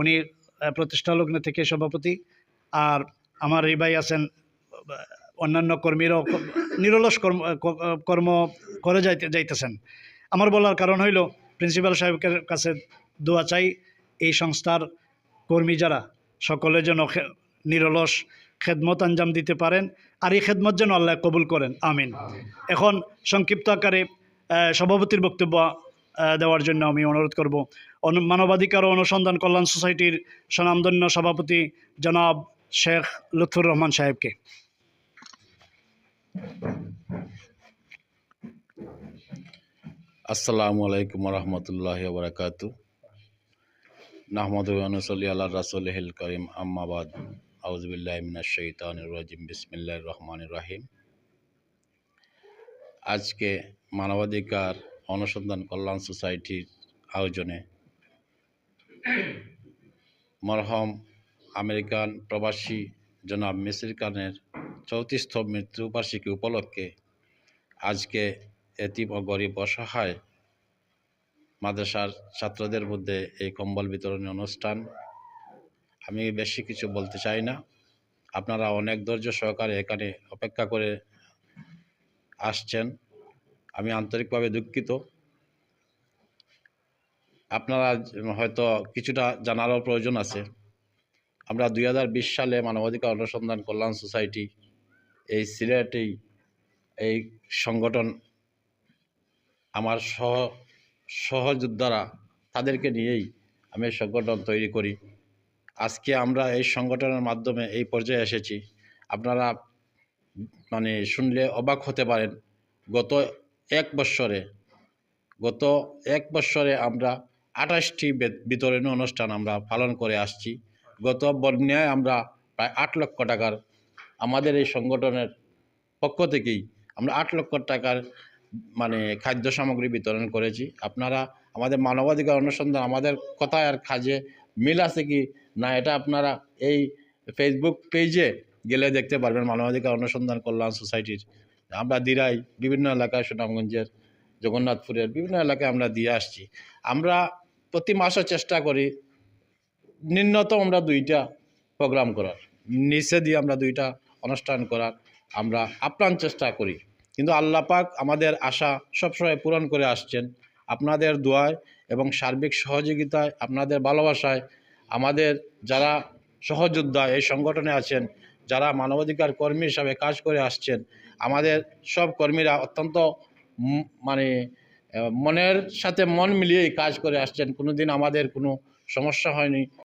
উনি প্রতিষ্ঠা লগ্ন থেকে সভাপতি। আর আমার এই ভাই আছেন, অন্যান্য কর্মীরাও নিরলস কর্ম কর্ম করে যাইতে, যাইতেছেন। আমার বলার কারণ হইল, প্রিন্সিপাল সাহেবের কাছে দোয়া চাই, এই সংস্থার কর্মী যারা, সকলে যেন নিরলস খেদমত আঞ্জাম দিতে পারেন, আর এই খেদমত যেন আল্লাহ কবুল করেন। আমিন। এখন সংক্ষিপ্ত আকারে সভাপতির বক্তব্য দেওয়ার জন্য আমি অনুরোধ করব। মানবাধিকার ও অনুসন্ধান কল্যাণ সোসাইটির স্বনামধন্য সভাপতি জনাব শেখ লুৎফুর রহমান সাহেবকে। আসসালামু আলাইকুম রহমতুল্লাহ বরকাত নাহমদ অনুসলি আল্লাহ রাসুল করিম। আম্মাবাদ আউজবিল্লাহ মিনাশাইতান রাজিম। বিসমিল্লাহ রহমান রাহিম। আজকে মানবাধিকার অনুসন্ধান কল্যাণ সোসাইটির আয়োজনে মরহম আমেরিকান প্রবাসী জনাব মিসির খানের চৌত্রিশ মৃত্যুবার্ষিকী উপলক্ষে আজকে এতিম ও গরিব অসহায় মাদ্রাসার ছাত্রদের মধ্যে এই কম্বল বিতরণী অনুষ্ঠান। আমি বেশি কিছু বলতে চাই না। আপনারা অনেক ধৈর্য সহকারে এখানে অপেক্ষা করে আসছেন। আমি আন্তরিকভাবে দুঃখিত। আপনারা হয়তো কিছুটা জানারও প্রয়োজন আছে। আমরা দু হাজার বিশ সালে মানবাধিকার অনুসন্ধান কল্যাণ সোসাইটি, এই সিলেটেই এই সংগঠন আমার সহ, সহযোদ্ধারা তাদেরকে নিয়েই আমি সংগঠন তৈরি করি। আজকে আমরা এই সংগঠনের মাধ্যমে এই পর্যায়ে এসেছি। আপনারা মানে শুনলে অবাক হতে পারেন, গত এক বৎসরে গত এক বৎসরে আমরা আঠাশটি বিতরণী অনুষ্ঠান আমরা পালন করে আসছি। গত বন্যায় আমরা প্রায় আট লক্ষ টাকার আমাদের এই সংগঠনের পক্ষ থেকেই আমরা আট লক্ষ টাকার মানে খাদ্য সামগ্রী বিতরণ করেছি। আপনারা আমাদের মানবাধিকার অনুসন্ধান, আমাদের কথায় আর কাজে মিল আছে কি না, এটা আপনারা এই ফেসবুক পেজে গেলে দেখতে পারবেন। মানবাধিকার অনুসন্ধান কল্যাণ সোসাইটির আমরা দিরাই, বিভিন্ন এলাকায় সুনামগঞ্জের, জগন্নাথপুরের বিভিন্ন এলাকায় আমরা দিয়ে আসছি। আমরা প্রতি মাসে চেষ্টা করি নিম্নতম আমরা দুইটা প্রোগ্রাম করার। নিচে দিয়ে আমরা দুইটা অনুষ্ঠান করার। আমরা আপ্রাণ চেষ্টা করি। কিন্তু আল্লাহ পাক আমাদের আশা সবসময় পূরণ করে আসছেন। আপনাদের দোয়ায় এবং সার্বিক সহযোগিতায়, আপনাদের ভালোবাসায় আমাদের যারা সহযোদ্ধা এই সংগঠনে আছেন, যারা মানবাধিকার কর্মী হিসাবে কাজ করে আসছেন, আমাদের সব কর্মীরা অত্যন্ত মানে মনের সাথে মন মিলিয়েই কাজ করে আসছেন। কোনো দিন আমাদের কোনো সমস্যা হয়নি।